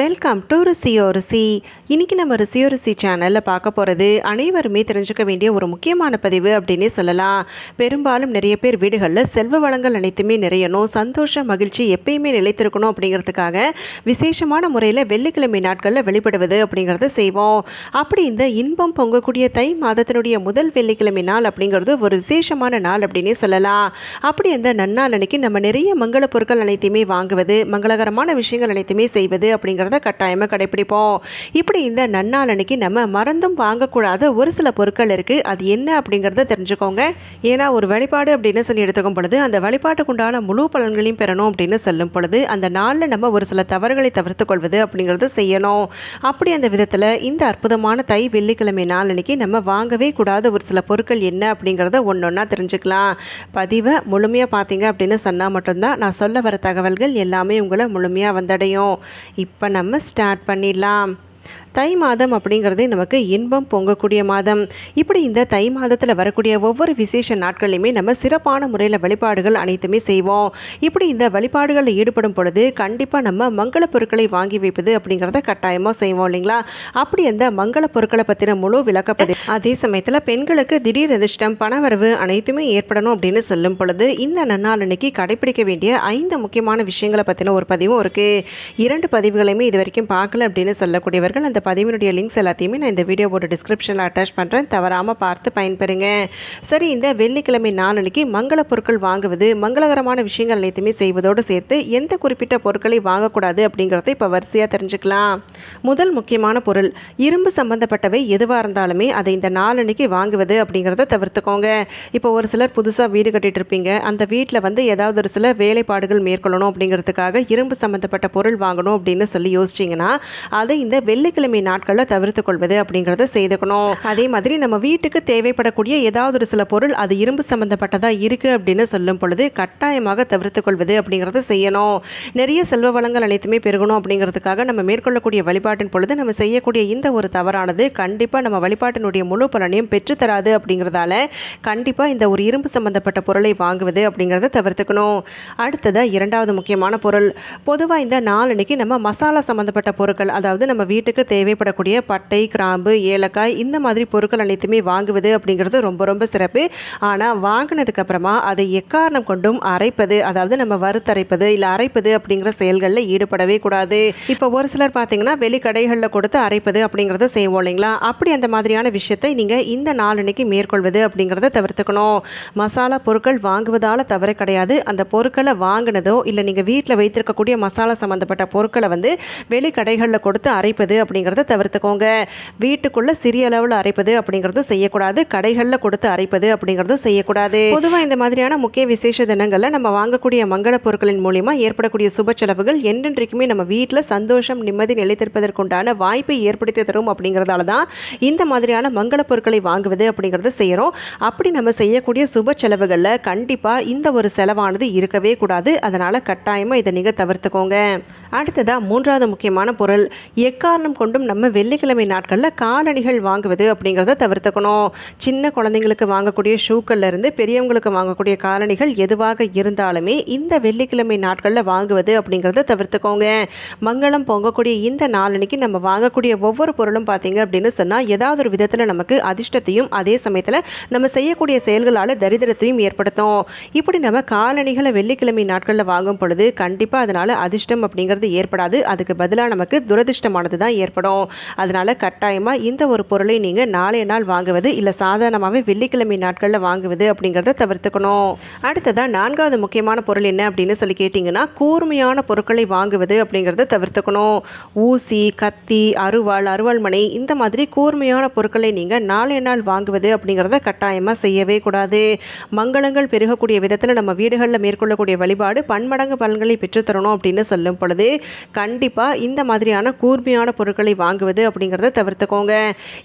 Welcome to ருசியோ ருசி. இன்றைக்கி நம்ம ருசியோ ருசி சேனலில் பார்க்க போகிறது அனைவருமே தெரிஞ்சுக்க வேண்டிய ஒரு முக்கியமான பதிவு அப்படின்னே சொல்லலாம். பெரும்பாலும் நிறைய பேர் வீடுகளில் செல்வ வளங்கள் அனைத்துமே நிறையணும் சந்தோஷ மகிழ்ச்சி எப்பயுமே நிலைத்திருக்கணும் அப்படிங்கிறதுக்காக விசேஷமான முறையில் வெள்ளிக்கிழமை நாட்களில் வெளிப்படுவது அப்படிங்கிறத செய்வோம். அப்படி இந்த இன்பம் பொங்கக்கூடிய தை மாதத்தினுடைய முதல் வெள்ளிக்கிழமை நாள் அப்படிங்கிறது ஒரு விசேஷமான நாள் அப்படின்னே சொல்லலாம். அப்படி அந்த நன்னாள் அன்னைக்கு நம்ம நிறைய மங்கள பொருட்கள் அனைத்தையுமே வாங்குவது மங்களகரமான விஷயங்கள் அனைத்துமே செய்வது அப்படிங்கிறத கட்டாயமாக கடைபிடிப்போம் இப்படி இந்த நன்னாளனைக்கு அன்னைக்கு நம்ம மறந்தும் வாங்கக்கூடாத ஒரு சில பொருட்கள் இருக்குது அது என்ன அப்படிங்கிறத தெரிஞ்சுக்கோங்க. ஏன்னா ஒரு வழிபாடு அப்படின்னு சொல்லி எடுத்துக்கும் பொழுது அந்த வழிபாட்டுக்குண்டான முழு பலன்களையும் பெறணும் அப்படின்னு சொல்லும் பொழுது அந்த நாளில் நம்ம ஒரு சில தவறுகளை தவிர்த்து கொள்வது அப்படிங்கிறத செய்யணும். அப்படி அந்த விதத்தில் இந்த அற்புதமான தை வெள்ளிக்கிழமை நாள் அன்னைக்கு நம்ம வாங்கவே கூடாத ஒரு சில பொருட்கள் என்ன அப்படிங்கிறத ஒன்றொன்னா தெரிஞ்சுக்கலாம். பதிவை முழுமையாக பார்த்தீங்க அப்படின்னு சொன்னால் மட்டும்தான் நான் சொல்ல வர தகவல்கள் எல்லாமே உங்களை முழுமையாக வந்தடையும். இப்போ நம்ம ஸ்டார்ட் பண்ணிடலாம். தை மாதம் அப்படிங்கிறது நமக்கு இன்பம் பொங்கக்கூடிய மாதம். இப்படி இந்த தை மாதத்தில் வரக்கூடிய ஒவ்வொரு விசேஷ நாட்களையுமே நம்ம சிறப்பான முறையில் வழிபாடுகள் அனைத்துமே செய்வோம். இப்படி இந்த வழிபாடுகளில் ஈடுபடும் பொழுது கண்டிப்பாக நம்ம மங்கள பொருட்களை வாங்கி வைப்பது அப்படிங்கிறத கட்டாயமாக செய்வோம் இல்லைங்களா? அப்படி அந்த மங்கள பொருட்களை பற்றின முழு விளக்கப்பது அதே சமயத்தில் பெண்களுக்கு திடீர் அதிர்ஷ்டம் பணவரவு அனைத்துமே ஏற்படணும் அப்படின்னு சொல்லும் பொழுது இந்த நன்னாள் அன்னைக்கு கடைபிடிக்க வேண்டிய ஐந்து முக்கியமான விஷயங்களை பற்றின ஒரு பதிவும் இருக்குது இரண்டு பதிவுகளையுமே இது வரைக்கும் பார்க்கல அப்படின்னு சொல்லக்கூடியவர்கள் அந்த பதிவினுடைய லிங்க்ஸ் எல்லாத்தையுமே நான் இந்த வீடியோவோட டிஸ்கிரிப்ஷனில் அட்டாச் பண்ணுறேன் தவறாமல் பார்த்து பயன்பெறுங்க. சரி இந்த வெள்ளிக்கிழமை நாளனைக்கு மங்கள பொருட்கள் வாங்குவது மங்களகரமான விஷயங்கள் அனைத்துமே செய்வதோடு சேர்த்து எந்த குறிப்பிட்ட பொருட்களை வாங்கக்கூடாது அப்படிங்கிறத இப்போ வரிசையாக தெரிஞ்சுக்கலாம். முதல் முக்கியமான பொருள் இரும்பு சம்பந்தப்பட்டவை எதுவாக இருந்தாலுமே அதை இந்த நாளன்னைக்கு வாங்குவது அப்படிங்கிறத தவிர்த்துக்கோங்க. இப்போ ஒரு சிலர் புதுசாக வீடு கட்டிட்டு இருப்பீங்க. அந்த வீட்டில் வந்து ஏதாவது ஒரு சில வேலைப்பாடுகள் மேற்கொள்ளணும் அப்படிங்கிறதுக்காக இரும்பு சம்பந்தப்பட்ட பொருள் வாங்கணும் அப்படின்னு சொல்லி யோசிச்சிங்கன்னா அதை இந்த வெள்ளிக்கிழமை நாட்களில் தவிர்த்து கொள்வது அப்படிங்கிறத செய்துக்கணும். அதே மாதிரி நம்ம வீட்டுக்கு தேவைப்படக்கூடிய ஏதாவது ஒரு சில பொருள் அது இரும்பு சம்பந்தப்பட்டதாக இருக்குது அப்படின்னு சொல்லும் பொழுது கட்டாயமாக தவிர்த்து கொள்வது அப்படிங்கிறத செய்யணும். நிறைய செல்வ வளங்கள் அனைத்துமே பெருகணும் அப்படிங்கிறதுக்காக நம்ம மேற்கொள்ளக்கூடிய வழிபாட்டின் பொழுது நம்ம செய்யக்கூடிய இந்த ஒரு தவறானது கண்டிப்பாக நம்ம வழிபாட்டினுடைய முழு பலனையும் பெற்றுத்தராது அப்படிங்கிறதால கண்டிப்பாக இந்த ஒரு இரும்பு சம்பந்தப்பட்ட பொருளை வாங்குவது அப்படிங்கிறத தவிர்த்துக்கணும். அடுத்ததாக இரண்டாவது முக்கியமான பொருள். பொதுவாக இந்த நாளன்னைக்கு நம்ம மசாலா சம்பந்தப்பட்ட பொருட்கள் அதாவது நம்ம வீட்டுக்கு தேவைப்படக்கூடிய பட்டை கிராம்பு ஏலக்காய் இந்த மாதிரி பொருட்கள் அனைத்துமே வாங்குவது அப்படிங்கிறது ரொம்ப ரொம்ப சிறப்பு. ஆனால் வாங்கினதுக்கு அப்புறமா அதை எக்காரணம் கொண்டும் அரைப்பது அதாவது நம்ம வறுத்தரைப்பது இல்லை அரைப்பது அப்படிங்கிற செயல்களில் ஈடுபடவே கூடாது. இப்போ ஒரு சிலர் பார்த்தீங்கன்னா வெளிக்கடைகளில் கொடுத்து அரைப்பது அப்படிங்கிறத செய்வோம் இல்லைங்களா? அப்படி அந்த மாதிரியான விஷயத்தை நீங்கள் இந்த நாளன்னைக்கு மேற்கொள்வது அப்படிங்கிறத தவிர்த்துக்கணும். மசாலா பொருட்கள் வாங்குவதால் தவறு கிடையாது. அந்த பொருட்களை வாங்கினதோ இல்லை நீங்கள் வீட்டில் வைத்திருக்கக்கூடிய மசாலா சம்மந்தப்பட்ட பொருட்களை வந்து வெளிக்கடைகளில் கொடுத்து அரைப்பது அப்படிங்கிறத தவிர்த்துக்கோங்க. வீட்டுக்குள்ளே சிறிய அளவில் அரைப்பது அப்படிங்கிறது செய்யக்கூடாது. கடைகளில் கொடுத்து அரைப்பது அப்படிங்கிறதும் செய்யக்கூடாது. பொதுவாக இந்த மாதிரியான முக்கிய விசேஷ தினங்களில் நம்ம வாங்கக்கூடிய மங்கள பொருட்களின் மூலிமா ஏற்படக்கூடிய சுப செலவுகள் என்றென்றைக்குமே நம்ம வீட்டில் சந்தோஷம் நிம்மதி இருப்பதற்குண்டான வாய்ப்பை ஏற்படுத்தி தரும் அப்படிங்கிறதால தான் இந்த மாதிரியான மங்கள பொருட்களை வாங்குவது அப்படிங்கிறத செய்கிறோம் அப்படி நம்ம செய்யக்கூடிய சுப செலவுகளில் கண்டிப்பாக இந்த ஒரு செலவானது இருக்கவே கூடாது. அதனால் கட்டாயமாக இதை நீங்கள் தவிர்த்துக்கோங்க. அடுத்ததாக மூன்றாவது முக்கியமான பொருள் எக்காரணம் கொண்டும் நம்ம வெள்ளிக்கிழமை நாட்களில் காலணிகள் வாங்குவது அப்படிங்கிறத தவிர்த்துக்கணும். சின்ன குழந்தைங்களுக்கு வாங்கக்கூடிய ஷூக்கள்ல இருந்து பெரியவங்களுக்கு வாங்கக்கூடிய காலணிகள் எதுவாக இருந்தாலுமே இந்த வெள்ளிக்கிழமை நாட்களில் வாங்குவது அப்படிங்கிறத தவிர்த்துக்கோங்க. மங்களம் பொங்கக்கூடிய இந்த நாளன்னைக்கு நம்ம வாங்கக்கூடிய ஒவ்வொரு பொருளும் பார்த்தீங்க அப்படின்னு சொன்னால் ஏதாவது ஒரு விதத்தில் நமக்கு அதிர்ஷ்டத்தையும் அதே சமயத்தில் நம்ம செய்யக்கூடிய செயல்களால் தரித்திரத்தையும் ஏற்படுத்தும். இப்படி நம்ம காலணிகளை வெள்ளிக்கிழமை நாட்களில் வாங்கும் பொழுது கண்டிப்பாக அதனால் அதிர்ஷ்டம் அப்படிங்கிறது ஏற்படாது. அதுக்கு பதிலாக நமக்கு துரதிர்ஷ்டமானது தான் ஏற்படும். அதனால் கட்டாயமாக இந்த ஒரு பொருளை நீங்கள் நாளைய நாள் வாங்குவது இல்லை சாதாரணமாகவே வெள்ளிக்கிழமை நாட்களில் வாங்குவது அப்படிங்கிறத தவிர்த்துக்கணும். அடுத்ததாக நான்காவது முக்கியமான பொருள் என்ன அப்படின்னு சொல்லி கேட்டிங்கன்னா கூர்மையான பொருட்களை வாங்குவது அப்படிங்கிறத தவிர்த்துக்கணும். ஊசி கத்தி அருவாள் அருவாள்மனை இந்த மாதிரி கூர்மையான பொருட்களை நீங்கள் நாளைய நாள் வாங்குவது அப்படிங்கிறத கட்டாயமாக செய்யவே கூடாது. மங்களங்கள் பெருகக்கூடிய விதத்தில் நம்ம வீடுகளில் மேற்கொள்ளக்கூடிய வழிபாடு பன்மடங்கு பலன்களை பெற்றுத்தரணும் அப்படின்னு சொல்லும் பொழுது கண்டிப்பாக இந்த மாதிரியான கூர்மையான பொருட்களை வாங்குவது அப்படிங்கிறத தவிர்த்துக்கோங்க.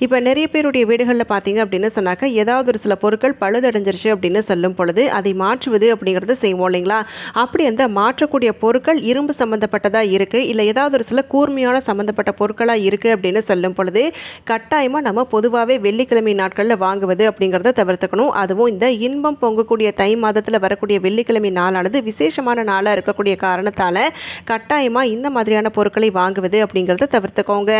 இப்போ நிறைய பேருடைய வீடுகளில் பார்த்தீங்க அப்படின்னு சொன்னாக்க ஏதாவது ஒரு சில பொருட்கள் பழுதடைஞ்சிருச்சு அப்படின்னு சொல்லும் பொழுது அதை மாற்றுவது அப்படிங்கிறத செய்வோம் இல்லைங்களா? அப்படி அந்த மாற்றக்கூடிய பொருட்கள் இரும்பு சம்மந்தப்பட்டதாக இருக்குது இல்லை ஏதாவது ஒரு சில கூர்மையான சம்மந்தப்பட்ட பொருட்களாக இருக்குது அப்படின்னு சொல்லும் பொழுது கட்டாயமாக நம்ம பொதுவாகவே வெள்ளிக்கிழமை நாட்களில் வாங்குவது அப்படிங்கிறத தவிர்த்துக்கணும். அதுவும் இந்த இன்பம் பொங்கக்கூடிய தை மாதத்தில் வரக்கூடிய வெள்ளிக்கிழமை நாளானது விசேஷமான நாளாக இருக்கக்கூடிய காரணத்தால் கட்டாயம் கட்டாயமாக இந்த மாதிரியான பொருட்களை வாங்குவது அப்படிங்கிறத தவிர்த்துக்கோங்க.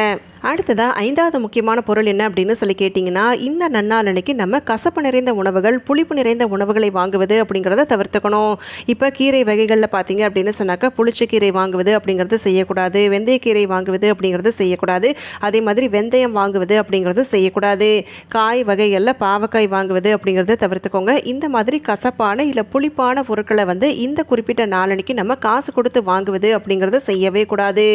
அடுத்ததாக ஐந்தாவது முக்கியமான பொருள் என்ன அப்படின்னு சொல்லி கேட்டிங்கன்னா இந்த நன்னாள் அன்னைக்கு நம்ம கசப்பு நிறைந்த உணவுகள் புளிப்பு நிறைந்த உணவுகளை வாங்குவது அப்படிங்கிறத தவிர்த்துக்கணும். இப்போ கீரை வகைகளில் பார்த்தீங்க அப்படின்னு சொன்னாக்கா புளிச்சக்கீரை வாங்குவது அப்படிங்கிறது செய்யக்கூடாது வெந்தயக்கீரை வாங்குவது அப்படிங்கிறது செய்யக்கூடாது அதே மாதிரி வெந்தயம் வாங்குவது அப்படிங்கிறது செய்யக்கூடாது காய் வகைகளில் பாவக்காய் வாங்குவது அப்படிங்கிறத தவிர்த்துக்கோங்க. இந்த மாதிரி கசப்பான இல்லை புளிப்பான பொருட்களை வந்து இந்த குறிப்பிட்ட நாளன்னைக்கு நம்ம காசு கொடுத்து வாங்குவது அப்படிங்கிறத செய்யவே கூடாது.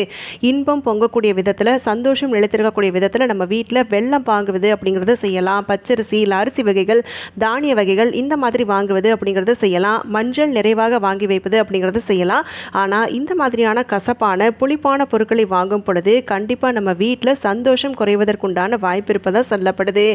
இன்பம் பொங்கக்கூடிய விதத்தில் சந்தோஷம் நிலைத்திருக்கக்கூடிய விதத்தில் நம்ம வீட்டில் வெள்ளம் வாங்குவது அப்படிங்கிறத செய்யலாம். பச்சரிசி இல்லை அரிசி வகைகள் தானிய வகைகள் இந்த மாதிரி வாங்குவது அப்படிங்கிறத செய்யலாம். மஞ்சள் நிறைவாக வாங்கி வைப்பது அப்படிங்கிறத செய்யலாம். ஆனால் இந்த மாதிரியான கசப்பான புளிப்பான பொருட்களை வாங்கும் பொழுது கண்டிப்பாக நம்ம வீட்டில் சந்தோஷம் குறைவதற்குண்டான வாய்ப்பு இருப்பதாக சொல்லப்படுது.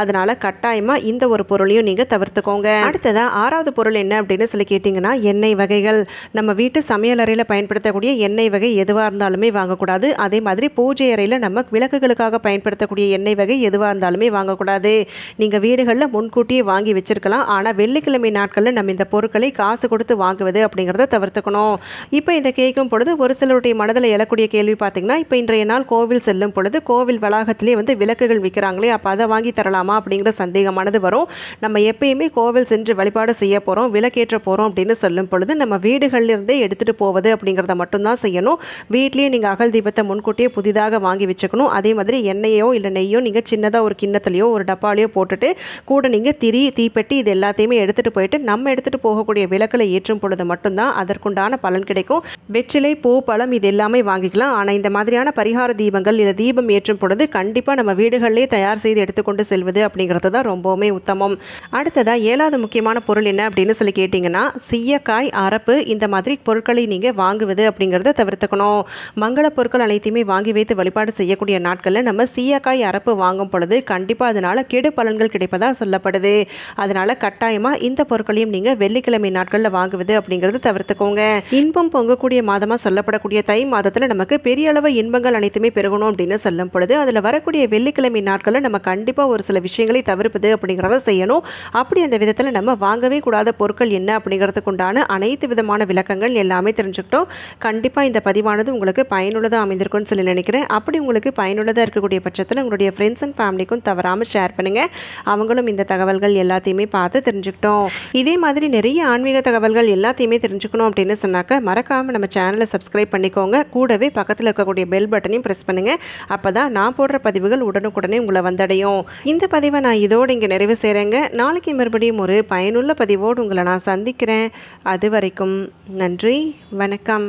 அதனால் கட்டாயமாக இந்த ஒரு பொருளையும் நீங்கள் தவிர்த்துக்கோங்க. அடுத்ததாக ஆறாவது பொருள் என்ன அப்படின்னு சொல்லி கேட்டிங்கன்னா எண்ணெய் வகைகள். நம்ம வீட்டு சமையல் அறையில் பயன்படுத்தக்கூடிய எண்ணெய் எண்ணெய் வகை எதுவாக இருந்தாலுமே வாங்கக்கூடாது. அதே மாதிரி பூஜை அறையில் நம்ம விளக்குகளுக்காக பயன்படுத்தக்கூடிய எண்ணெய் வகை எதுவாக இருந்தாலுமே வாங்கக்கூடாது. நீங்கள் வீடுகளில் முன்கூட்டியே வாங்கி வச்சிருக்கலாம். ஆனால் வெள்ளிக்கிழமை நாட்களில் நம்ம இந்த பொருட்களை காசு கொடுத்து வாங்குவது அப்படிங்கிறத தவிர்த்துக்கணும். இப்போ இதை கேட்கும் பொழுது ஒரு சிலருடைய மனதில் எழக்கூடிய கேள்வி பார்த்தீங்கன்னா இப்போ இன்றைய நாள் கோவில் செல்லும் பொழுது கோவில் வளாகத்திலே வந்து விளக்குகள் விற்கிறாங்களே அப்போ அதை வாங்கி தரலாமா அப்படிங்கிற சந்தேகமானது வரும். நம்ம எப்பயுமே கோவில் சென்று வழிபாடு செய்ய போகிறோம் விளக்கேற்ற போகிறோம் அப்படின்னு சொல்லும் பொழுது நம்ம வீடுகளிலிருந்தே எடுத்துகிட்டு போவது அப்படிங்கிறத மட்டும்தான் செய்யணும். வீட்லேயே நீங்கள் அகல் தீபத்தை முன்கூட்டியே புதிதாக வாங்கி வச்சுக்கணும். அதே மாதிரி எண்ணெயோ இல்லை நெய்யோ நீங்கள் சின்னதாக ஒரு கிண்ணத்துலையோ ஒரு டப்பாலையோ போட்டுட்டு கூட நீங்கள் திரி தீப்பெட்டி இது எல்லாத்தையுமே எடுத்துகிட்டு போயிட்டு நம்ம எடுத்துகிட்டு போகக்கூடிய விளக்கில் ஏற்றும் பொழுது மட்டும்தான் அதற்குண்டான பலன் கிடைக்கும். வெற்றிலை பூ பழம் இது எல்லாமே வாங்கிக்கலாம். ஆனால் இந்த மாதிரியான பரிகார தீபங்கள் இதை தீபம் ஏற்றும் பொழுது கண்டிப்பாக நம்ம வீடுகளிலே தயார் செய்து எடுத்துக்கொண்டு செல்வது அப்படிங்கிறது தான் ரொம்பவுமே உத்தமம். அடுத்ததாக ஏழாவது முக்கியமான பொருள் என்ன அப்படின்னு சொல்லி கேட்டிங்கன்னா சீயக்காய் அரப்பு இந்த மாதிரி பொருட்களை நீங்கள் வாங்குவது அப்படிங்கிறத தவிர்த்துக்கணும். மங்கள பொருட்கள் அனைத்தையுமே வாங்கி வைத்து வழிபாடு செய்யக்கூடிய நாட்களில் நம்ம சீயக்காய் அரப்பு வாங்கும் பொழுது கண்டிப்பாக அதனால் கெடு பலன்கள் கிடைப்பதாக சொல்லப்படுது. அதனால் கட்டாயமாக இந்த பொருட்களையும் நீங்கள் வெள்ளிக்கிழமை நாட்களில் வாங்குவது அப்படிங்கிறது தவிர்த்துக்கோங்க. இன்பம் பொங்கக்கூடிய மாதமாக சொல்லப்படக்கூடிய தை மாதத்தில் நமக்கு பெரிய அளவு இன்பங்கள் அனைத்துமே பெருகணும் அப்படின்னு சொல்லும் பொழுது அதில் வரக்கூடிய வெள்ளிக்கிழமை நாட்களில் நம்ம கண்டிப்பாக ஒரு சில விஷயங்களை தவிர்ப்பது அப்படிங்கிறத செய்யணும். அப்படி அந்த விதத்தில் நம்ம வாங்கவே கூடாத பொருட்கள் என்ன அப்படிங்கிறதுக்கு உண்டான அனைத்து விதமான விளக்கங்கள் எல்லாமே தெரிஞ்சுக்கிட்டோம். கண்டிப்பாக இந்த பதிவானது உங்களுக்கு பயனுள்ளதாக அமைந்திருக்கும்னு சொல்லி நினைக்கிறேன். அப்படி உங்களுக்கு பயனுள்ளதாக இருக்கக்கூடிய பட்சத்தில் உங்களுடைய ஃப்ரெண்ட்ஸ் அண்ட் ஃபேமிலிக்கும் தவறாமல் ஷேர் பண்ணுங்கள் அவங்களும் இந்த தகவல்கள் எல்லாத்தையுமே பார்த்து தெரிஞ்சுக்கிட்டோம். இதே மாதிரி நிறைய ஆன்மீக தகவல்கள் எல்லாத்தையுமே தெரிஞ்சுக்கணும் அப்படின்னு சொன்னாக்க மறக்காமல் நம்ம சேனலை சப்ஸ்கிரைப் பண்ணிக்கோங்க. கூடவே பக்கத்தில் இருக்கக்கூடிய பெல் பட்டனையும் ப்ரெஸ் பண்ணுங்கள் அப்போ தான் நான் போடுற பதிவுகள் உடனுக்குடனே உங்களை வந்தடையும். இந்த பதிவை நான் இதோடு இங்கே நிறைவு செய்கிறேங்க நாளைக்கு மறுபடியும் ஒரு பயனுள்ள பதிவோடு உங்களை நான் சந்திக்கிறேன். அது வரைக்கும் நன்றி வணக்கம்.